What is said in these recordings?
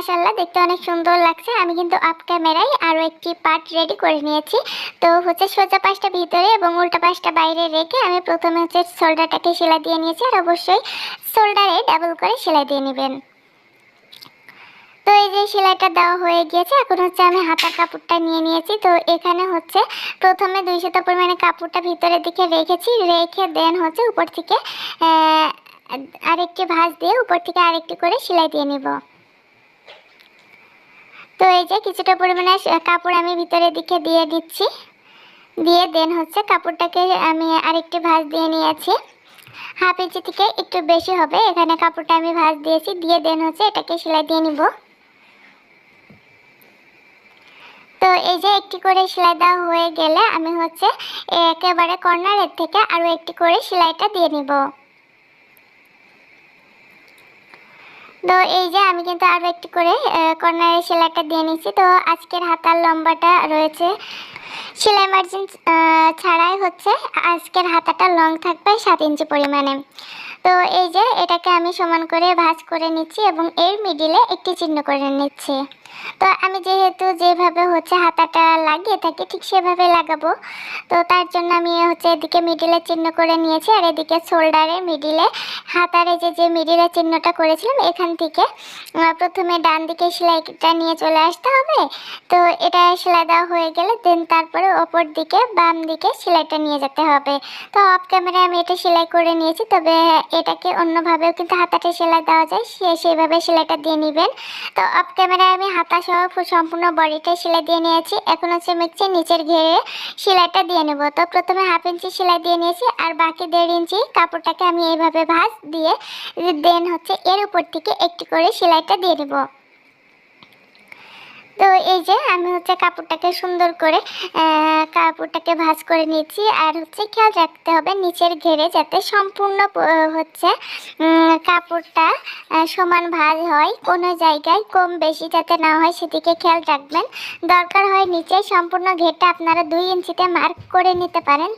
মাশাল্লাহ দেখতে অনেক সুন্দর লাগছে। আমি কিন্তু আপ ক্যামেরায় আরও একটি পার্ট রেডি করে নিয়েছি। তো হচ্ছে সোজা পাশটা ভিতরে এবং উল্টা পাশটা বাইরে রেখে আমি প্রথমে হচ্ছে শোল্ডারটাকে সেলাই দিয়ে নিয়েছি আর অবশ্যই শোল্ডারে ডাবল করে সেলাই দিয়ে নেবেন। তো এই যে সেলাইটা দেওয়া হয়ে গিয়েছে, এখন হচ্ছে আমি হাতার কাপড়টা নিয়ে নিয়েছি। তো এখানে হচ্ছে প্রথমে দুইশত পরিমাণে কাপড়টা ভিতরের দিকে রেখেছি। রেখে দেন হচ্ছে উপর থেকে আরেকটি ভাঁজ দিয়ে উপর থেকে আরেকটি করে সেলাই দিয়ে নিব। তো এই যে কিছুটা পরিমাণে কাপড় আমি ভিতরের দিকে দিয়ে দিচ্ছি। দিয়ে দেন হচ্ছে কাপড়টাকে আমি আরেকটি ভাঁজ দিয়ে নিয়েছি। হাফ ইঞ্চি থেকে একটু বেশি হবে, এখানে কাপড়টা আমি ভাঁজ দিয়েছি। দিয়ে দেন হচ্ছে এটাকে সেলাই দিয়ে নিব। তো এই যে একটি করে সেলাই দেওয়া হয়ে গেলে আমি হচ্ছে একেবারে কর্নারের থেকে আরও একটি করে সেলাইটা দিয়ে নিব। তো এই যে আমি কিন্তু আরও একটু করে কর্নারের সেলাইটা দিয়ে নিচ্ছি। তো আজকের হাতার লম্বাটা রয়েছে সেলাই মার্জিন ছাড়াই হচ্ছে। আজকের হাতাটা লং থাকবে সাত ইঞ্চি পরিমাণে। তো এই যে এটাকে আমি সমান করে ভাজ করে নিচ্ছি এবং এর মিডিলে একটি চিহ্ন করে নিচ্ছি। তো আমি যেহেতু যেভাবে হচ্ছে হাতাটা লাগিয়ে থাকি ঠিক সেভাবে লাগাবো। তো তার জন্য আমি হচ্ছে এদিকে মিডিলে চিহ্ন করে নিয়েছি আর এদিকে শোল্ডারের মিডিলে হাতারে যে যে মিডিলে চিহ্নটা করেছিলাম, এখান থেকে প্রথমে ডান দিকে সেলাইটা নিয়ে চলে আসতে হবে। তো এটা সেলাই দেওয়া হয়ে গেলে দেন তারপরে ওপর দিকে বাম দিকে সেলাইটা নিয়ে যেতে হবে। তো অফ ক্যামেরায় আমি এটা সেলাই করে নিয়েছি, তবে এটাকে অন্যভাবেও কিন্তু হাতাটা সেলাই দেওয়া যায়, সে সেইভাবে সেলাইটা দিয়ে নেবেন। তো অফ ক্যামেরায় আমি হাতা সহ সম্পূর্ণ বডিটাই সেলাই দিয়ে নিয়েছি। এখন হচ্ছে মিক্সি নিচের ঘেরে সেলাইটা দিয়ে নেব। তো প্রথমে হাফ ইঞ্চি সেলাই দিয়ে নিয়েছি, আর বাকি দেড় ইঞ্চি কাপড়টাকে আমি এইভাবে ভাঁজ দিয়ে দেন হচ্ছে এর উপর থেকে একটি করে সেলাইটা দিয়ে নেব। তো এই যে আমি হচ্ছে কাপড়টাকে সুন্দর করে কাপড়টাকে ভাঁজ করে নিয়েছি। আর হচ্ছে খেয়াল রাখতে হবে নিচের ঘেরে যাতে সম্পূর্ণ হচ্ছে কাপড়টা সমান ভাঁজ হয়। কোনো জায়গায় কম বেশি যাতে না হয় সেদিকে খেয়াল রাখবেন। দরকার হয় নিচে সম্পূর্ণ ঘেরটা আপনারা দুই ইঞ্চিতে মার্ক করে নিতে পারেন।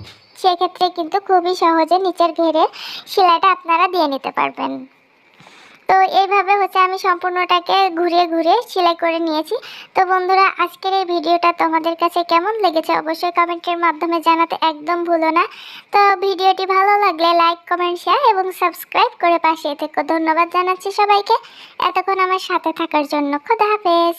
সেক্ষেত্রে কিন্তু খুবই সহজে নিচের ঘেরে সেলাইটা আপনারা দিয়ে নিতে পারবেন। তো এইভাবে হচ্ছে আমি সম্পূর্ণটাকে ঘুরিয়ে ঘুরিয়ে সেলাই করে নিয়েছি। তো বন্ধুরা, আজকের এই ভিডিওটা তোমাদের কাছে কেমন লেগেছে অবশ্যই কমেন্টের মাধ্যমে জানাতে একদম ভুলো না। তো ভিডিওটি ভালো লাগলে লাইক, কমেন্ট শেয়ার এবং সাবস্ক্রাইব করে পাশে থেকো। ধন্যবাদ জানাচ্ছি সবাইকে। এতক্ষণ আমার সাথে থাকার জন্য খোদা হাফেজ।